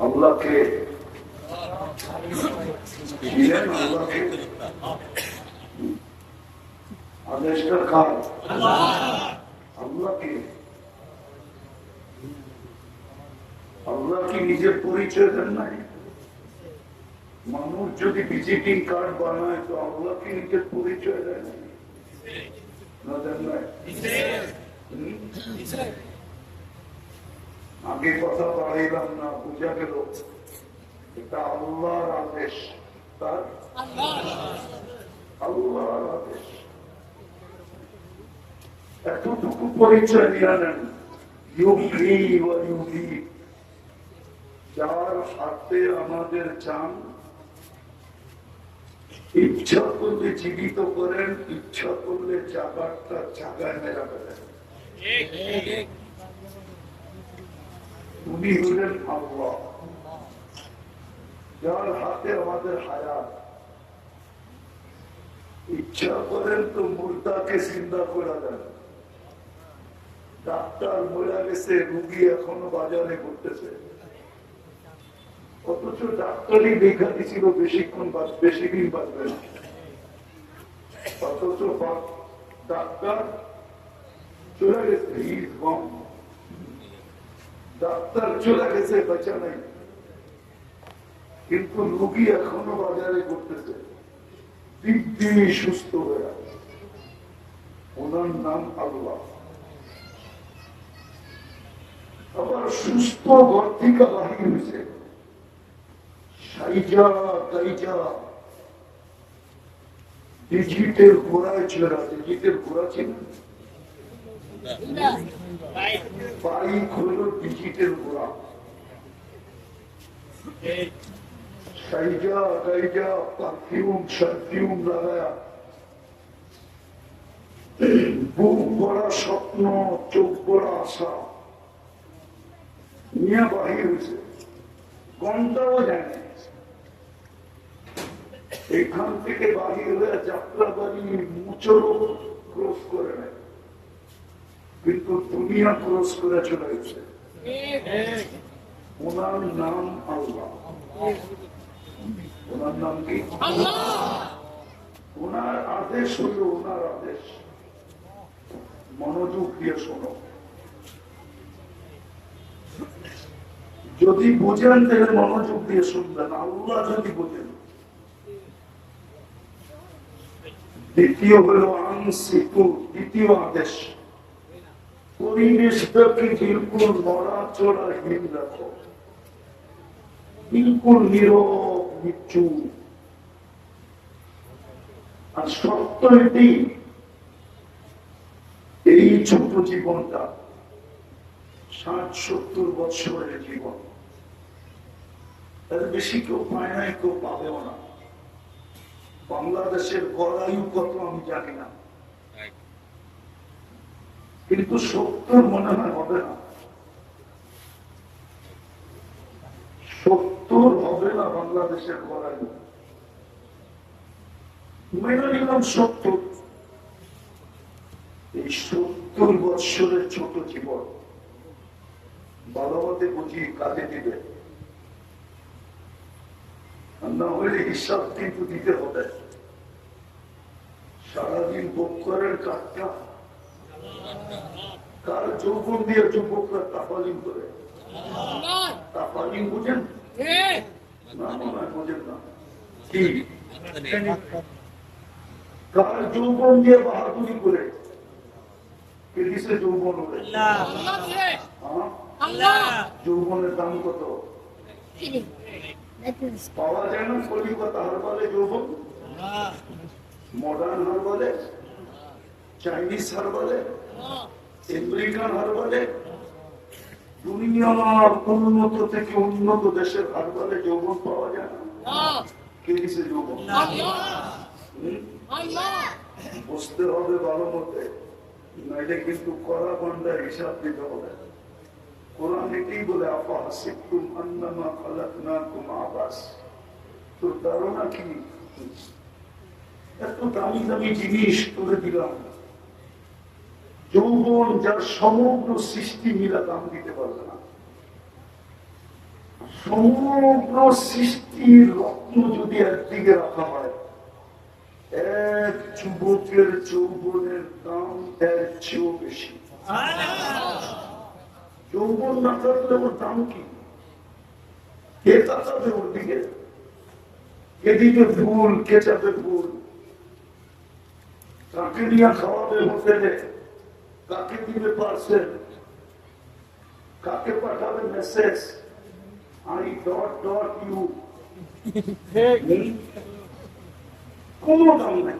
আল্লাহকে দিলেন আল্লাহকে আদেশটা কার আল্লাহকে আল্লাহ কি নিজের পরিচয় দেন নাই। মানুষ যদি ভিজিটিং কার্ড বানায় তো আল্লাহ কি নিজের পরিচয় দেয় না দেন নাই? আগে কথা বাড়াইলাম না, বুঝা গেল। এটা আল্লাহর আদেশ তার আল্লাহর আদেশ। এতটুকু পরিচয় নিয়ে নেন। যার হাতে আমাদের চান, ইচ্ছা করলে জীবিত করেন, ইচ্ছা করলে জাগারটা জাগায় মেরা ফেলেন উনি হলেন আল্লাহ যার হাতে আমাদের হায়াত। ইচ্ছা করেন তো মুর্দাকে চিন্তা করে দেন। ডাক্তার মরে গেছে, রুগী এখনও বাজারে করতেছে। অথচ ডাক্তারই দেখা দিছিল বেশিক্ষণ বেশি দিন বাঁচবে অথচ ডাক্তার চলে গেছে is gone. ডাক্তার চলে গেছে, বেচা নাই। কিন্তু রুগী এখনও বাজারে করতেছে। দিব্যি সুস্থ হয়ে আছে। ওনার নাম আল্লাহ। আবার সুস্থ ঘর থেকে বাহির হয়েছে। ডিজিটের ঘোড়ায় ছিল ডিজিটের ঘোড়া ছিল বাইক ঘোড়া সাইজা গাইজা পারফিউম সারফিউম লাগায়া বুক ভরা স্বপ্ন চোখ ভরা আশা নিয়ে বাহির হয়েছে ঘন্টাও জানে এখান থেকে বাহির হয়ে যাত্রা বাড়ি মুচরও ক্রস করে নেয় কিন্তু দুনিয়া ক্রস করে চলে গেছে। ওনার নাম আল্লাহ। ওনার নাম কি? ওনার আদেশ হলো ওনার আদেশ। মনোযোগ দিয়ে শোনো। যদি বোঝেন তাহলে মনোযোগ দিয়ে শুনবেন আল্লাহ যদি বোঝেন। দ্বিতীয় হলো আনসিকু দ্বিতীয় আদেশ। এই ছোট জীবনটা, ষাট, সত্তর বৎসরের জীবন। তার বেশি কেউ পায় নাই, কেউ পাবেও না। বাংলাদেশের গড়ায়ু কত আমি জানি না। কিন্তু সত্তর মনে হয় হবে না। সত্তর হবে না বাংলাদেশের গড়ায়ু মেনে নিলাম সত্তর এই সত্তর বৎসরের ছোট জীবন বাবাতে বুঝি কাজে দিবে। না হলে হিসাব কিন্তু দিতে হবে। সারাদিন করেন কাজটা কার যৌবন দিয়ে যুবকরা তাপালিং করে। তাপালিং বুঝেন? না মনে না কি? কার যৌবন দিয়ে বাহাদুরি করে। কে যৌবন ওরে? হ্যাঁ? যৌবনের দাম কত? পাওয়া যায় না কলিকতা হারবালে যৌবন মডার্ন হারবালে? চাইনিজ আমেরিকান দুনিয়ার উন্নত থেকে উন্নত দেশের হারবালে যৌবন পাওয়া যায় না। কে দিছে যৌবন? বুঝতে হবে ভালো মতে। নাইলে কিন্তু বান্দার হিসাব দিতে হবে। কোরআন এটাই বলে আপা হাসিবতুম আন্নামা খালাকনাকুম আবাস। তো ধারণা কি? এত দামি দামি জিনিস তুলে দিলাম। যৌবন যার সমগ্র সৃষ্টি মিলা দাম দিতে পারবে না। সমগ্র সৃষ্টির রত্ন যদি একদিকে রাখা হয়, এক যুবকের যৌবনের দাম এর চেয়েও বেশি। যৌবন না থাকলে ওর দাম কি? কে তাকাবে ওর দিকে? কে দিবে ভুল? কে যাবে ভুল? কাকে নিয়ে খাওয়াবে হোটেলে। কাকে দিবে পার্সেল। কাকে পাঠাবে message I dot dot U কোনো দাম নাই।